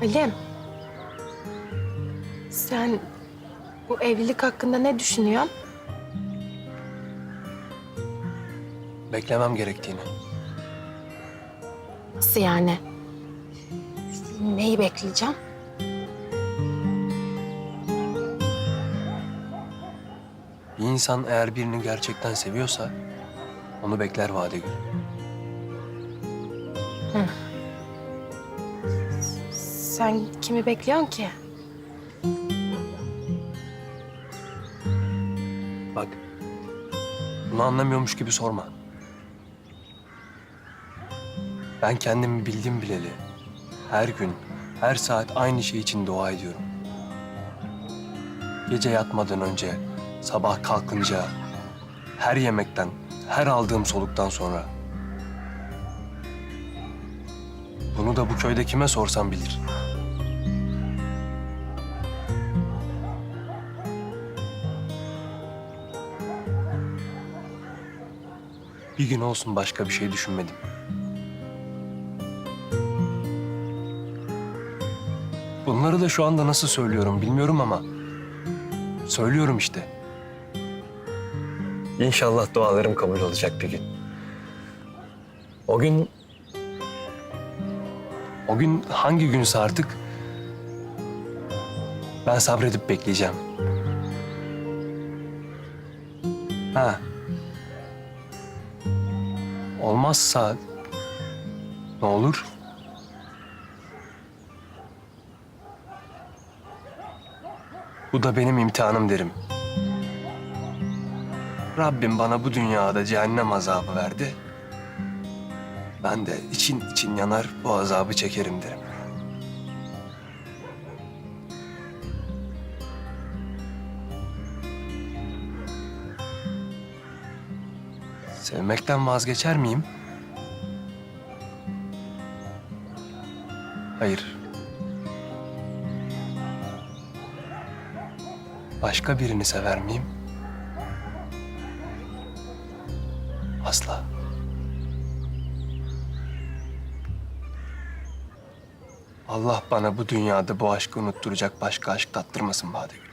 Halim. Sen bu evlilik hakkında ne düşünüyorsun? Beklemem gerektiğini. Nasıl yani? Neyi bekleyeceğim? Bir insan eğer birini gerçekten seviyorsa onu bekler Vadegül. Sen kimi bekliyorsun ki? Bak, bunu anlamıyormuş gibi sorma. Ben kendimi bildim bileli. Her gün, her saat aynı şey için dua ediyorum. Gece yatmadan önce, sabah kalkınca, her yemekten, her aldığım soluktan sonra. Bunu da bu köyde kime sorsam bilir. Bir gün olsun başka bir şey düşünmedim. Bunları da şu anda nasıl söylüyorum bilmiyorum ama söylüyorum işte. İnşallah dualarım kabul olacak bir gün. O gün o gün hangi günse artık ben sabredip bekleyeceğim. Ha. Olmazsa ne olur? Bu da benim imtihanım derim. Rabbim bana bu dünyada cehennem azabı verdi. Ben de için için yanar bu azabı çekerim derim. Sevmekten vazgeçer miyim? Hayır. Başka birini sever miyim? Asla. Allah bana bu dünyada bu aşkı unutturacak başka aşk tattırmasın Badegül.